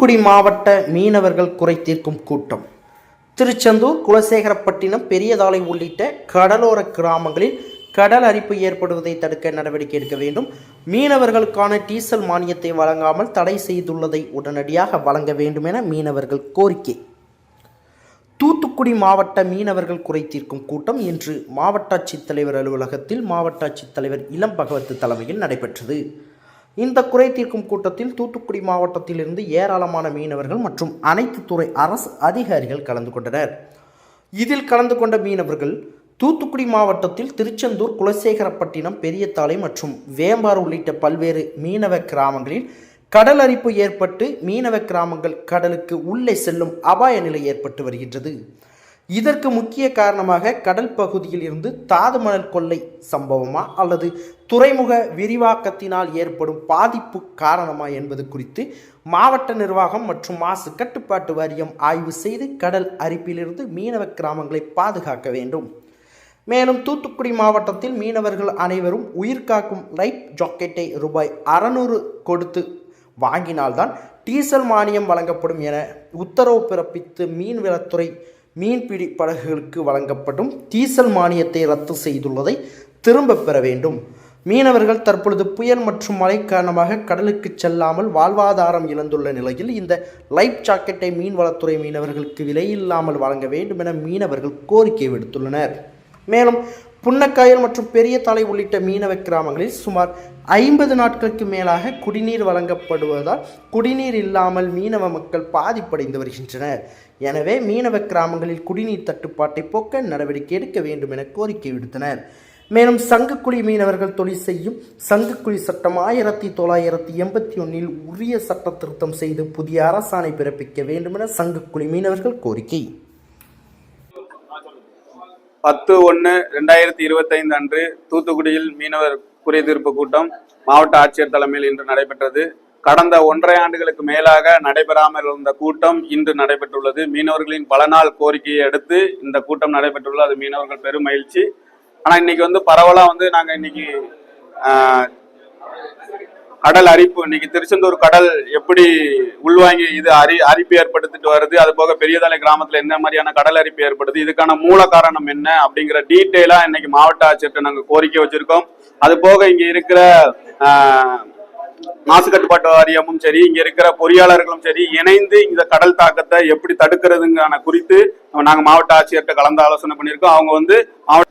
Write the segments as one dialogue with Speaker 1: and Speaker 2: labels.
Speaker 1: தூத்துக்குடி மாவட்ட மீனவர்கள் குறை தீர்க்கும் கூட்டம். திருச்செந்தூர் குலசேகரப்பட்டினம் பெரியதாலை உள்ளிட்ட கடலோர கிராமங்களில் கடல் அரிப்பு ஏற்படுவதை தடுக்க நடவடிக்கை எடுக்க வேண்டும். மீனவர்களுக்கான டீசல் மானியத்தை வழங்காமல் தடை செய்துள்ளதை உடனடியாக வழங்க வேண்டும் என மீனவர்கள் கோரிக்கை. தூத்துக்குடி மாவட்ட மீனவர்கள் குறை தீர்க்கும் கூட்டம் இன்று மாவட்ட ஆட்சித்தலைவர் அலுவலகத்தில் மாவட்ட ஆட்சித்தலைவர் இளம் பகவத்து தலைமையில் நடைபெற்றது. இந்த குறை தீர்க்கும் கூட்டத்தில் தூத்துக்குடி மாவட்டத்திலிருந்து ஏராளமான மீனவர்கள் மற்றும் அனைத்து துறை அரசு அதிகாரிகள் கலந்து கொண்டனர். இதில் கலந்து கொண்ட மீனவர்கள் தூத்துக்குடி மாவட்டத்தில் திருச்செந்தூர் குலசேகரப்பட்டினம் பெரியத்தாளை மற்றும் வேம்பார் உள்ளிட்ட பல்வேறு மீனவ கிராமங்களில் கடல் அரிப்பு ஏற்பட்டு மீனவ கிராமங்கள் கடலுக்கு உள்ளே செல்லும் அபாய நிலை ஏற்பட்டு வருகின்றது. இதற்கு முக்கிய காரணமாக கடல் பகுதியில் இருந்து தாதுமணல் கொள்ளை சம்பவமா அல்லது துறைமுக விரிவாக்கத்தினால் ஏற்படும் பாதிப்பு காரணமா என்பது குறித்து மாவட்ட நிர்வாகம் மற்றும் மாசு கட்டுப்பாட்டு வாரியம் ஆய்வு செய்து கடல் அரிப்பிலிருந்து மீனவ கிராமங்களை பாதுகாக்க வேண்டும். மேலும் தூத்துக்குடி மாவட்டத்தில் மீனவர்கள் அனைவரும் உயிர்காக்கும் லைஃப் ஜாக்கெட்டை ரூபாய் அறநூறு கொடுத்து வாங்கினால்தான் டீசல் மானியம் வழங்கப்படும் என உத்தரவு பிறப்பித்து மீன்வளத்துறை மீன்பிடி படகுகளுக்கு வழங்கப்படும் டீசல் மானியத்தை ரத்து செய்துள்ளதை திரும்பப் பெற வேண்டும். மீனவர்கள் தற்பொழுது புயல் மற்றும் மழை காரணமாக கடலுக்கு செல்லாமல் வாழ்வாதாரம் இழந்துள்ள நிலையில் இந்த லைஃப் ஜாக்கெட்டை மீன்வளத்துறை மீனவர்களுக்கு விலையில்லாமல் வழங்க வேண்டும் என மீனவர்கள் கோரிக்கை விடுத்துள்ளனர். மேலும் புன்னக்காயல் மற்றும் பெரிய தலை உள்ளிட்ட மீனவ கிராமங்களில் சுமார் ஐம்பது நாட்களுக்கு மேலாக குடிநீர் வழங்கப்படுவதால் குடிநீர் இல்லாமல் மீனவ மக்கள் பாதிப்படைந்து வருகின்றனர். எனவே மீனவ கிராமங்களில் குடிநீர் தட்டுப்பாட்டை போக்க நடவடிக்கை எடுக்க வேண்டும் என கோரிக்கை விடுத்தனர். மேலும் சங்குக்குழி மீனவர்கள் தொழில் செய்யும் சங்குக்குழி சட்டம் ஆயிரத்தி தொள்ளாயிரத்தி எண்பத்தி ஒன்றில் உரிய சட்ட திருத்தம் செய்து புதிய அரசாணை பிறப்பிக்க வேண்டும் என சங்கக்குழி மீனவர்கள் கோரிக்கை.
Speaker 2: பத்து ஒன்று ரெண்டாயிரத்தி இருபத்தைந்து அன்று தூத்துக்குடியில் மீனவர் குறைதீர்ப்பு கூட்டம் மாவட்ட ஆட்சியர் தலைமையில் இன்று நடைபெற்றது. கடந்த ஒன்றரை ஆண்டுகளுக்கு மேலாக நடைபெறாமல் இருந்த கூட்டம் இன்று நடைபெற்றுள்ளது. மீனவர்களின் பல நாள் கோரிக்கையை அடுத்து இந்த கூட்டம் நடைபெற்றுள்ளது. அது மீனவர்கள் பெரும் மகிழ்ச்சி. ஆனால் இன்னைக்கு வந்து பரவலாக வந்து நாங்கள் இன்னைக்கு கடல் அரிப்பு. இன்னைக்கு திருச்செந்தூர் கடல் எப்படி உள்வாங்கி இது அரி அரிப்பு ஏற்படுத்திட்டு வருது? அது போக பெரியதலை கிராமத்துல என்ன மாதிரியான கடல் அரிப்பு ஏற்படுது? இதுக்கான மூல காரணம் என்ன? அப்படிங்கிற டீட்டெயிலா இன்னைக்கு மாவட்ட ஆட்சியர்கிட்ட நாங்க கோரிக்கை வச்சிருக்கோம். அது போக இங்க இருக்கிற மாசு கட்டுப்பாட்டு வாரியமும் சரி இங்க இருக்கிற பொறியாளர்களும் சரி இணைந்து இந்த கடல் தாக்கத்தை எப்படி தடுக்கிறதுங்கான குறித்து நாங்க மாவட்ட ஆட்சியர்கிட்ட கலந்து ஆலோசனை பண்ணியிருக்கோம். அவங்க வந்து மாவட்ட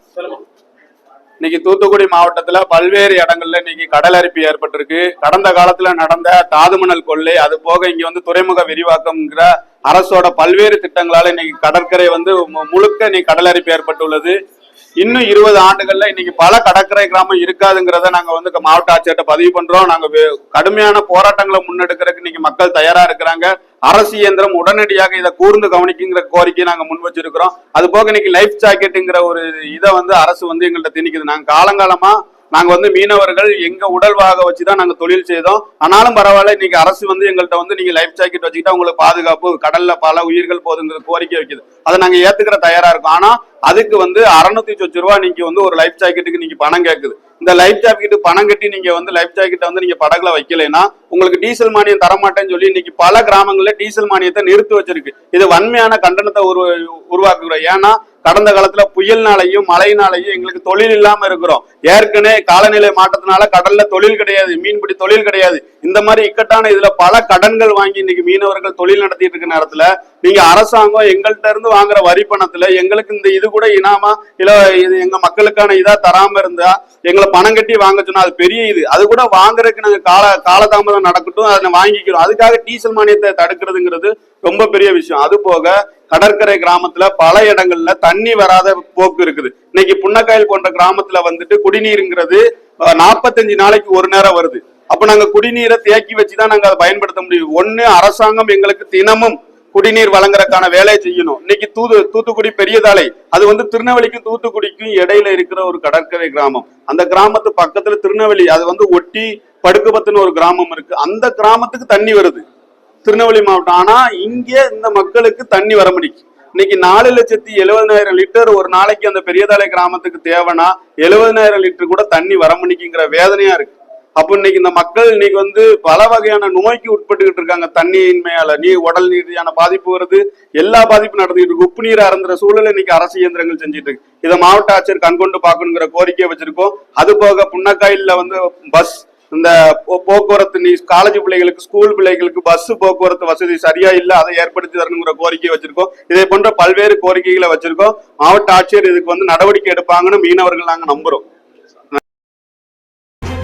Speaker 2: இன்னைக்கு தூத்துக்குடி மாவட்டத்துல பல்வேறு இடங்கள்ல இன்னைக்கு கடல் அரிப்பு ஏற்பட்டிருக்கு. கடந்த காலத்துல நடந்த தாதுமணல் கொள்ளை அது போக இங்க வந்து துறைமுக விரிவாக்கம்ங்கிற அரசோட பல்வேறு திட்டங்களால இன்னைக்கு கடற்கரை வந்து மு- முழுக்க இன்னைக்கு கடல் அரிப்பு ஏற்பட்டுள்ளது. இன்னும் இருபது ஆண்டுகள்ல இன்னைக்கு பல கடற்கரை கிராமம் இருக்காதுங்கிறத நாங்க வந்து மாவட்ட ஆட்சியர்கிட்ட பதிவு பண்றோம். நாங்க கடுமையான போராட்டங்களை முன்னெடுக்கிறதுக்கு இன்னைக்கு மக்கள் தயாரா இருக்கிறாங்க. அரசு இயந்திரம் உடனடியாக இதை கூர்ந்து கவனிக்குங்கிற கோரிக்கையை நாங்க முன் வச்சிருக்கிறோம். அது போக இன்னைக்கு லைஃப் ஜாக்கெட்டுங்கிற ஒரு இதை வந்து அரசு வந்து எங்கள்கிட்ட திணிக்குது. நாங்க காலங்காலமா நாங்க வந்து மீனவர்கள் எங்க உடல்வாக வச்சுதான் நாங்க தொழில் செய்தோம். ஆனாலும் பரவாயில்ல இன்னைக்கு அரசு வந்து எங்கள்கிட்ட வந்து நீங்க லைஃப் ஜாக்கெட் வச்சுக்கிட்டா உங்களுக்கு பாதுகாப்பு கடல்ல பல உயிர்கள் போதுங்கிற கோரிக்கை வைக்குது. அதை நாங்க ஏத்துக்கிற தயாரா இருக்கும். ஆனா அதுக்கு வந்து அறுநூத்தி சொச்சு ரூபா நீங்க வந்து ஒரு லைஃப் ஜாக்கெட்டுக்கு நீங்க பணம் கேக்குது. இந்த லைஃப் ஜாக்கெட் பணம் கட்டி நீங்க வந்து லைஃப் ஜாக்கெட்டை வந்து நீங்க படகுல வைக்கலைன்னா உங்களுக்கு டீசல் மானியம் தரமாட்டேன்னு சொல்லி இன்னைக்கு பல கிராமங்கள்ல டீசல் மானியத்தை நிறுத்தி வச்சிருக்கு. இது வன்மையான கண்டனத்தை உரு உருவாக்குகிறோம். ஏன்னா கடந்த காலத்துல புயல்னாலையும் மழையினாலையும் எங்களுக்கு தொழில் இல்லாம இருக்கிறோம். ஏற்கனவே காலநிலை மாற்றத்தினால கடல்ல தொழில் கிடையாது மீன்பிடி தொழில் கிடையாது. இந்த மாதிரி இக்கட்டான இதுல பல கடன்கள் வாங்கி இன்னைக்கு மீனவர்கள் தொழில் நடத்திட்டு இருக்க நேரத்துல நீங்க அரசாங்கம் எங்கள்கிட்ட இருந்து வாங்குற வரி பணத்துல எங்களுக்கு இந்த இது கூட இனாமா இல்ல இது எங்க மக்களுக்கான இதா தராம இருந்தா எங்களை பணம் கட்டி வாங்க சொன்னா அது பெரிய இது. அது கூட வாங்குறதுக்கு நாங்க கால காலதாமதம் நடக்கட்டும் அதை வாங்கிக்கிறோம். அதுக்காக டீசல் மானியத்தை தடுக்கிறதுங்கிறது ரொம்ப பெரிய விஷயம். அது போக கடற்கரை கிராமத்துல பல இடங்கள்ல தண்ணி வராத போக்கு இருக்குது. இன்னைக்கு புன்னக்காயல் போன்ற கிராமத்துல வந்துட்டு குடிநீருங்கிறது நாற்பத்தஞ்சு நாளைக்கு ஒரு நேரம் வருது. அப்ப நாங்க குடிநீரை தேக்கி வச்சுதான் நாங்க அதை பயன்படுத்த முடியும். ஒண்ணு அரசாங்கம் எங்களுக்கு தினமும் குடிநீர் வழங்குறதுக்கான வேலையை செய்யணும். இன்னைக்கு தூது தூத்துக்குடி பெரியதாலை அது வந்து திருநெல்வேலிக்கும் தூத்துக்குடிக்கும் இடையில இருக்கிற ஒரு கடற்கரை கிராமம். அந்த கிராமத்து பக்கத்துல திருநெல்வேலி அது வந்து ஒட்டி படுக்குபத்துன்னு ஒரு கிராமம் இருக்கு. அந்த கிராமத்துக்கு தண்ணி வருது. திருநெல்வேலி மாவட்டம். ஆனா இங்க இந்த மக்களுக்கு தண்ணி வர முடியும் இன்னைக்கு நாலு லட்சத்தி எழுபதாயிரம் லிட்டர் ஒரு நாளைக்கு அந்த பெரியதாலை கிராமத்துக்கு தேவைன்னா எழுபதனாயிரம் லிட்டர் கூட தண்ணி வர முடிக்குங்கிற வேதனையா இருக்கு. அப்போ இன்னைக்கு இந்த மக்கள் இன்னைக்கு வந்து பல வகையான நோய்க்கு உட்பட்டுக்கிட்டு இருக்காங்க. தண்ணியின்மையால நீ உடல் நீதியான பாதிப்பு வருது. எல்லா பாதிப்பும் நடந்துகிட்டு இருக்கு. உப்பு நீர் அறந்துற சூழல் இன்னைக்கு அரசு இயந்திரங்கள் செஞ்சுட்டு இருக்கு. இதை மாவட்ட ஆட்சியர் கண்கொண்டு பார்க்கணுங்கிற கோரிக்கையை வச்சிருக்கோம். அது போக புன்னக்காயில வந்து பஸ் இந்த போ- போக்குவரத்து நீ காலேஜ் பிள்ளைகளுக்கு ஸ்கூல் பிள்ளைகளுக்கு பஸ் போக்குவரத்து வசதி சரியா இல்ல அதை ஏற்படுத்தி தரணுங்கிற கோரிக்கையை வச்சிருக்கோம். இதே போன்ற பல்வேறு கோரிக்கைகளை வச்சிருக்கோம். மாவட்ட ஆட்சியர் இதுக்கு வந்து நடவடிக்கை எடுப்பாங்கன்னு மீனவர்கள் நாங்க நம்புறோம்.